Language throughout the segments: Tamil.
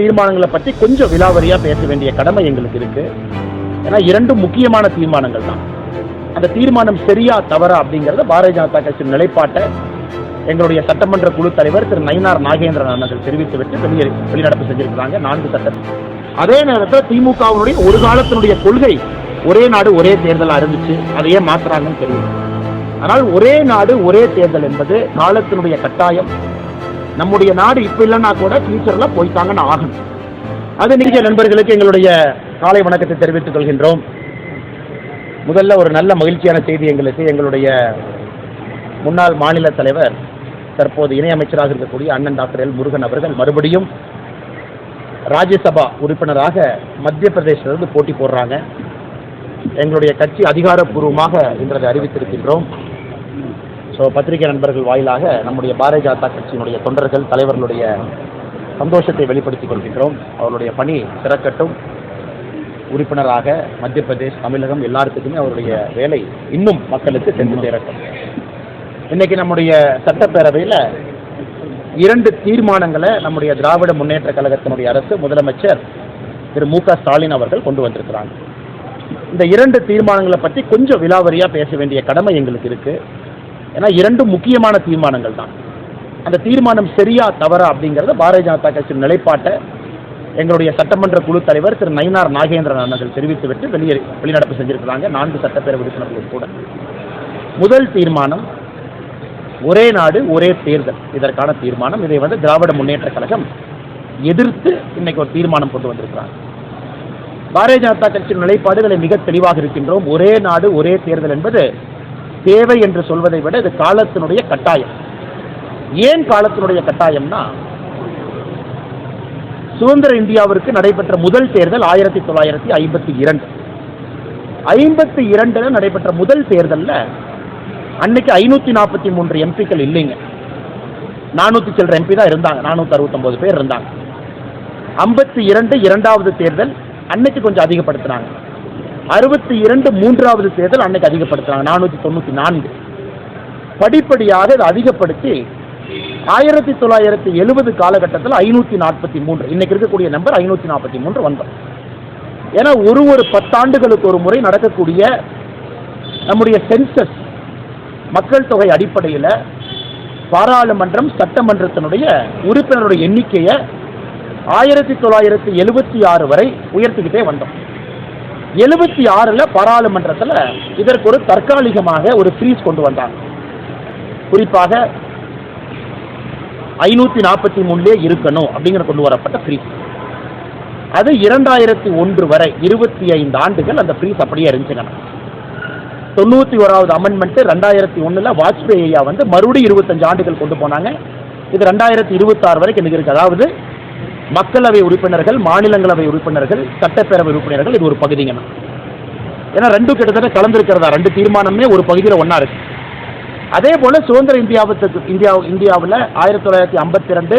தீர்மானங்களை பற்றி கொஞ்சம் விலாவரியா பேச வேண்டிய கடமை எங்களுக்கு இருக்கு. ஏன்னா இரண்டும் முக்கியமான தீர்மானங்கள் தான். அந்த தீர்மானம் சரியா தவறா அப்படிங்கறத பாரதிய ஜனதா கட்சியின் நிலைப்பாட்டை எங்களுடைய சட்டமன்ற குழு தலைவர் திரு நயினார் நாகேந்திரன் அவர்கள் தெரிவித்துவிட்டு வெளியே வெளிநடப்பு செஞ்சிருக்கிறாங்க நான்கு சட்டம் அதே நேரத்தில் திமுகவினுடைய ஒரு காலத்தினுடைய கொள்கை ஒரே நாடு ஒரே தேர்தலாக இருந்துச்சு. அதையே மாற்றுறாங்கன்னு தெரியும் ஆனால் ஒரே நாடு ஒரே தேர்தல் என்பது காலத்தினுடைய கட்டாயம். நம்முடைய நாடு இப்ப இல்லைன்னா கூட ஃபியூச்சர்ல போய்த்தாங்கன்னு ஆகும் அது நீங்க நண்பர்களுக்கு எங்களுடைய காலை வணக்கத்தை தெரிவித்துக் கொள்கின்றோம். முதல்ல ஒரு நல்ல மகிழ்ச்சியான செய்தி எங்களுக்கு எங்களுடைய முன்னாள் மாநில தலைவர் தற்போது இணையமைச்சராக இருக்கக்கூடிய அண்ணன் டாக்டர் எல் முருகன் அவர்கள் மறுபடியும் ராஜ்யசபா உறுப்பினராக மத்திய பிரதேசத்திலிருந்து போட்டி போடுறாங்க. எங்களுடைய கட்சி அதிகாரப்பூர்வமாக இன்று அறிவித்திருக்கின்றோம். ஸோ பத்திரிகை நண்பர்கள் வாயிலாக நம்முடைய பாரதிய ஜனதா கட்சியினுடைய தொண்டர்கள் தலைவர்களுடைய சந்தோஷத்தை வெளிப்படுத்திக் கொள்கின்றோம். அவருடைய பணி சிறக்கட்டும் உறுப்பினராக மத்திய பிரதேஷ் தமிழகம் எல்லாத்துக்குமே அவருடைய வேலை இன்னும் மக்களுக்கு சென்று சேரட்டும். இன்னைக்கு நம்முடைய சட்டப்பேரவையில் இரண்டு தீர்மானங்களை நம்முடைய திராவிட முன்னேற்ற கழகத்தினுடைய அரசு முதலமைச்சர் திரு மு க ஸ்டாலின் அவர்கள் கொண்டு வந்திருக்கிறாங்க. இந்த இரண்டு தீர்மானங்களை பற்றி கொஞ்சம் விலாவரியாக பேச வேண்டிய கடமை எங்களுக்கு இருக்குது ஏன்னா இரண்டும் முக்கியமான தீர்மானங்கள் தான். அந்த தீர்மானம் சரியா தவறா அப்படிங்கிறத பாரதிய ஜனதா கட்சியின் நிலைப்பாட்டை எங்களுடைய சட்டமன்ற குழு தலைவர் திரு நயினார் நாகேந்திரன் அவர்கள் தெரிவித்துவிட்டு வெளியே வெளிநடப்பு செஞ்சிருக்கிறாங்க. நான்கு சட்டப்பேரவை உறுப்பினர்களும் கூட. முதல் தீர்மானம் ஒரே நாடு ஒரே தேர்தல். இதற்கான தீர்மானம். இதை வந்து திராவிட முன்னேற்ற கழகம் எதிர்த்து இன்னைக்கு ஒரு தீர்மானம் கொண்டு வந்திருக்கிறாங்க. பாரதிய ஜனதா கட்சியின் நிலைப்பாடுகளை மிக தெளிவாக இருக்கின்றோம். ஒரே நாடு ஒரே தேர்தல் என்பது தேவை என்று சொல்வதை விட இது காலத்தினுடைய கட்டாயம். ஏன் காலத்தினுடைய கட்டாயம்னா சுதந்திர இந்தியாவிற்கு நடைபெற்ற முதல் தேர்தல் ஆயிரத்தி தொள்ளாயிரத்தி ஐம்பத்தி இரண்டு. ஐம்பத்தி இரண்டுல நடைபெற்ற முதல் தேர்தலில் அன்னைக்கு ஐநூத்தி நாற்பத்தி மூன்று எம்பிக்கள் இல்லைங்க. நானூத்தி சில்லற எம்பி தான் இருந்தாங்க. நானூத்தி அறுபத்தொம்போது பேர் இருந்தாங்க. ஐம்பத்தி இரண்டு இரண்டாவது தேர்தல் அன்னைக்கு கொஞ்சம் அதிகப்படுத்தினாங்க. அறுபத்தி இரண்டு மூன்றாவது தேர்தல் அன்னைக்கு அதிகப்படுத்தினாங்க நானூற்றி தொண்ணூற்றி நான்கு. படிப்படியாக இதை அதிகப்படுத்தி ஆயிரத்தி தொள்ளாயிரத்தி எழுபது காலகட்டத்தில் ஐநூற்றி நாற்பத்தி மூன்று. இன்னைக்கு இருக்கக்கூடிய நம்பர் ஐநூற்றி நாற்பத்தி மூன்று வந்தோம். ஏன்னா ஒரு ஒரு பத்தாண்டுகளுக்கு ஒரு முறை நடக்கக்கூடிய நம்முடைய சென்சஸ் மக்கள் தொகை அடிப்படையில் பாராளுமன்றம் சட்டமன்றத்தினுடைய உறுப்பினருடைய எண்ணிக்கையை ஆயிரத்தி தொள்ளாயிரத்தி எழுபத்தி ஆறு வரை உயர்த்திக்கிட்டே வந்தோம். எழுபத்தி ஆறில் பாராளுமன்றத்தில் இதற்கு ஒரு தற்காலிகமாக ஒரு ஃப்ரீஸ் கொண்டு வந்தாங்க. குறிப்பாக ஐநூற்றி நாற்பத்தி மூணுலே இருக்கணும் அப்படிங்கிற கொண்டு வரப்பட்ட ஃப்ரீஸ் அது இரண்டாயிரத்தி ஒன்று வரை இருபத்தி ஐந்து ஆண்டுகள் அந்த ஃப்ரீஸ் அப்படியே இருந்துச்சுங்க. தொண்ணூற்றி ஓராவது அமெண்ட்மெண்ட் ரெண்டாயிரத்தி ஒன்றில் வாஜ்பேயி ஐயா வந்து மறுபடியும் இருபத்தஞ்சு ஆண்டுகள் கொண்டு போனாங்க. இது ரெண்டாயிரத்தி இருபத்தாறு வரைக்கும் இன்னைக்கு இருக்கு அதாவது மக்களவை உறுப்பினர்கள் மாநிலங்களவை உறுப்பினர்கள் சட்டப்பேரவை உறுப்பினர்கள் இது ஒரு பகுதிங்க ஏன்னா ரெண்டும் கிட்டத்தட்ட கலந்துருக்கிறதா? ரெண்டு தீர்மானமே ஒரு பகுதியில் ஒன்றா இருக்கு. அதே போல சுதந்திர இந்தியாவுக்கு இந்தியா இந்தியாவில் ஆயிரத்தி தொள்ளாயிரத்தி ஐம்பத்தி ரெண்டு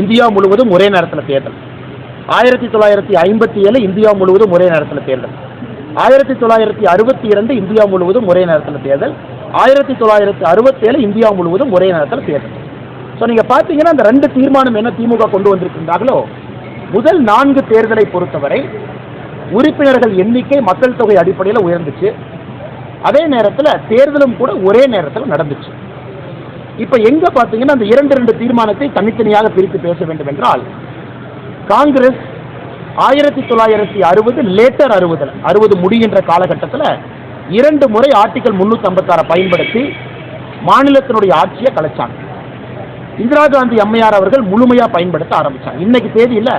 இந்தியா முழுவதும் ஒரே நேரத்தில் தேர்தல். ஆயிரத்தி தொள்ளாயிரத்தி ஐம்பத்தி ஏழு இந்தியா முழுவதும் ஒரே நேரத்தில் தேர்தல். ஆயிரத்தி தொள்ளாயிரத்தி அறுபத்தி இரண்டு இந்தியா முழுவதும் ஒரே நேரத்தில் தேர்தல். ஆயிரத்தி தொள்ளாயிரத்தி அறுபத்தேழு இந்தியா முழுவதும் ஒரே நேரத்தில் தேர்தல். ஸோ நீங்கள் பார்த்தீங்கன்னா அந்த ரெண்டு தீர்மானம் என்ன திமுக கொண்டு வந்திருக்கின்றார்களோ முதல் நான்கு தேர்தலை பொறுத்தவரை உறுப்பினர்கள் எண்ணிக்கை மக்கள் தொகை அடிப்படையில் உயர்ந்துச்சு. அதே நேரத்தில் தேர்தலும் கூட ஒரே நேரத்தில் நடந்துச்சு. இப்போ எங்கே பார்த்தீங்கன்னா அந்த இரண்டு ரெண்டு தீர்மானத்தை தனித்தனியாக பிரித்து பேச வேண்டும் என்றால் காங்கிரஸ் ஆயிரத்தி தொள்ளாயிரத்தி அறுபது லேட்டர் அறுபதில் அறுபது முடிகின்ற காலகட்டத்தில் இரண்டு முறை ஆர்டிகல் முன்னூற்றி ஐம்பத்தாறை பயன்படுத்தி மாநிலத்தினுடைய ஆட்சியை கலைச்சாங்க. இந்திரா காந்தி அம்மையார் அவர்கள் முழுமையாக பயன்படுத்த ஆரம்பித்தாங்க இன்னைக்கு தேதியில்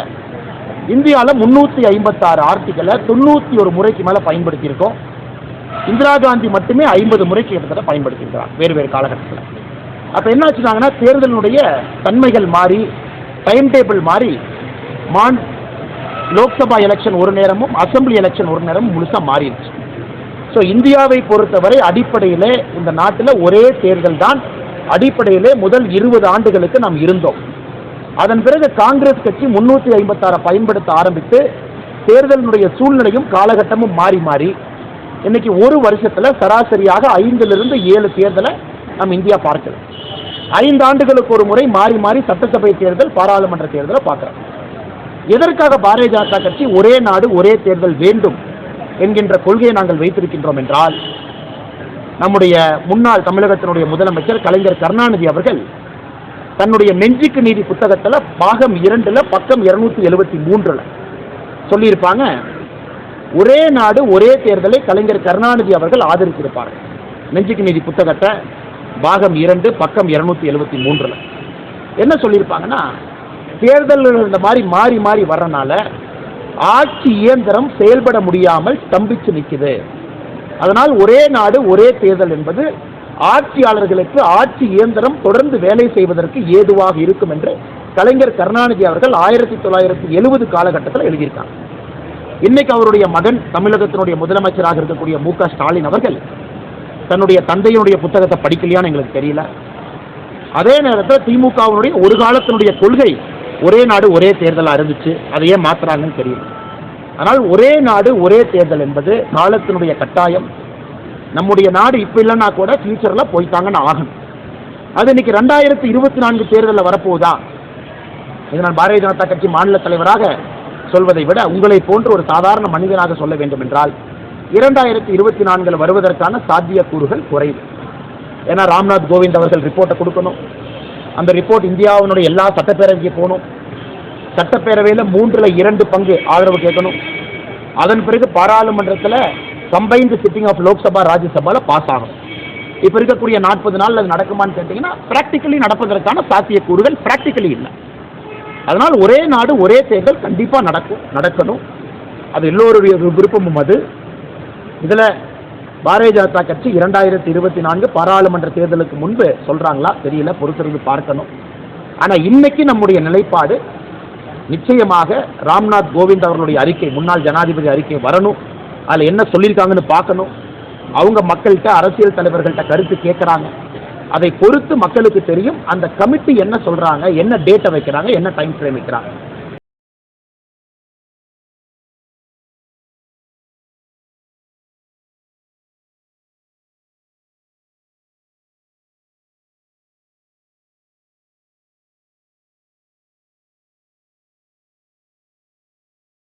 இந்தியாவில் முந்நூற்றி ஐம்பத்தாறு ஆர்டிகளை தொண்ணூற்றி ஒரு முறைக்கு மேலே பயன்படுத்தியிருக்கோம். இந்திரா காந்தி மட்டுமே ஐம்பது முறைக்கு கிட்டத்தட்ட பயன்படுத்தியிருக்கிறார் வேறு வேறு காலகட்டத்தில். அப்போ என்ன ஆச்சுனாங்கன்னா தேர்தலினுடைய தன்மைகள் மாறி டைம் டேபிள் மாறி மான் லோக்சபா எலெக்ஷன் ஒரு நேரமும் அசெம்பிளி எலெக்ஷன் ஒரு நேரமும் முழுசாக மாறிடுச்சு. ஸோ இந்தியாவை பொறுத்தவரை அடிப்படையிலே இந்த நாட்டில் ஒரே தேர்தல் தான் அடிப்படையிலே முதல் இருபது ஆண்டுகளுக்கு நாம் இருந்தோம். அதன் பிறகு காங்கிரஸ் கட்சி முன்னூற்றி ஐம்பத்தாறை பயன்படுத்த ஆரம்பித்து தேர்தலினுடைய சூழ்நிலையும் காலகட்டமும் மாறி மாறி இன்னைக்கு ஒரு வருஷத்துல சராசரியாக ஐந்திலிருந்து ஏழு தேர்தலை நம்ம இந்தியா பார்க்கிறோம். ஐந்து ஆண்டுகளுக்கு ஒரு முறை மாறி மாறி சட்டசபை தேர்தல் பாராளுமன்ற தேர்தலை பார்க்கிறோம். எதற்காக பாரதிய ஜனதா கட்சி ஒரே நாடு ஒரே தேர்தல் வேண்டும் என்கின்ற கொள்கையை நாங்கள் வைத்திருக்கின்றோம் என்றால் நம்முடைய முன்னாள் தமிழகத்தினுடைய முதலமைச்சர் கலைஞர் கருணாநிதி அவர்கள் தன்னுடைய நெஞ்சுக்கு நீதி புத்தகத்தில் பாகம் இரண்டுல பக்கம் இருநூத்தி எழுபத்தி மூன்றுல சொல்லியிருப்பாங்க. ஒரே நாடு ஒரே தேர்தலை கலைஞர் கருணாநிதி அவர்கள் ஆதரித்திருப்பார்கள் நெஞ்சுக்கு நீதி புத்தகத்தை பாகம் இரண்டு பக்கம் இருநூத்தி எழுபத்தி மூன்றுல. என்ன சொல்லியிருப்பாங்கன்னா தேர்தல்கள் இந்த மாதிரி மாறி மாறி வர்றனால ஆட்சி இயந்திரம் செயல்பட முடியாமல் ஸ்தம்பிச்சு நிற்குது அதனால் ஒரே நாடு ஒரே தேர்தல் என்பது ஆட்சியாளர்களுக்கு ஆட்சி இயந்திரம் தொடர்ந்து வேலை செய்வதற்கு ஏதுவாக இருக்கும் என்று கலைஞர் கருணாநிதி அவர்கள் ஆயிரத்தி தொள்ளாயிரத்தி எழுபது காலகட்டத்தில் எழுதியிருக்காங்க இன்னைக்கு அவருடைய மகன் தமிழகத்தினுடைய முதலமைச்சராக இருக்கக்கூடிய மு க ஸ்டாலின் அவர்கள் தன்னுடைய தந்தையினுடைய புத்தகத்தை படிக்கலையான்னு எங்களுக்கு தெரியல. அதே நேரத்தில் திமுகவினுடைய ஒரு காலத்தினுடைய கொள்கை ஒரே நாடு ஒரே தேர்தலாக இருந்துச்சு. அதை ஏன் மாத்துறாங்கன்னு தெரியல. ஆனால் ஒரே நாடு ஒரே தேர்தல் என்பது காலத்தினுடைய கட்டாயம். நம்முடைய நாடு இப்போ இல்லைன்னா கூட ஃபியூச்சரில் போய்த்தாங்கன்னு ஆகணும். அது இன்னைக்கு ரெண்டாயிரத்தி இருபத்தி நான்கு தேர்தலில் வரப்போகுதா? இது நான் பாரதிய ஜனதா கட்சி மாநில தலைவராக சொல்வதை விட உங்களை போன்ற ஒரு சாதாரண மனிதனாக சொல்ல வேண்டும் என்றால் இரண்டாயிரத்தி இருபத்தி நான்கில் வருவதற்கான சாத்தியக்கூறுகள் குறைவு. ஏன்னா ராம்நாத் கோவிந்த் அவர்கள் ரிப்போர்ட்டை கொடுக்கணும். அந்த ரிப்போர்ட் இந்தியாவினுடைய எல்லா சட்டப்பேரவைக்கு போகணும். சட்டப்பேரவையில் மூன்றில் இரண்டு பங்கு ஆதரவு கேட்கணும். அதன் பிறகு பாராளுமன்றத்தில் கம்பைன்டு சிட்டிங் ஆஃப் லோக்சபா ராஜ்யசபாவில் பாஸ் ஆகும் இப்போ இருக்கக்கூடிய நாற்பது நாள் அது நடக்குமான்னு கேட்டிங்கன்னா ப்ராக்டிக்கலி நடப்பதற்கான சாத்தியக்கூறுகள் ப்ராக்டிக்கலி இல்லை. அதனால் ஒரே நாடு ஒரே தேர்தல் கண்டிப்பாக நடக்கும் நடக்கணும். அது எல்லோருடைய விருப்பமும் அது. இதில் பாரதிய ஜனதா கட்சி இரண்டாயிரத்தி இருபத்தி நான்கு பாராளுமன்ற தேர்தலுக்கு முன்பு சொல்கிறாங்களா தெரியல பொறுத்திருந்து பார்க்கணும். ஆனால் இன்னைக்கு நம்முடைய நிலைப்பாடு நிச்சயமாக ராம்நாத் கோவிந்த் அவர்களுடைய அறிக்கை முன்னாள் ஜனாதிபதி அறிக்கை வரணும். அதில் என்ன சொல்லியிருக்காங்கன்னு பார்க்கணும். அவங்க மக்கள்கிட்ட அரசியல் தலைவர்கள்ட்ட கருத்து கேட்குறாங்க. அதை பொறுத்து மக்களுக்கு தெரியும். அந்த கமிட்டி என்ன சொல்கிறாங்க என்ன டேட்டை வைக்கிறாங்க என்ன டைம் ஃப்ரேம் வைக்கிறாங்க.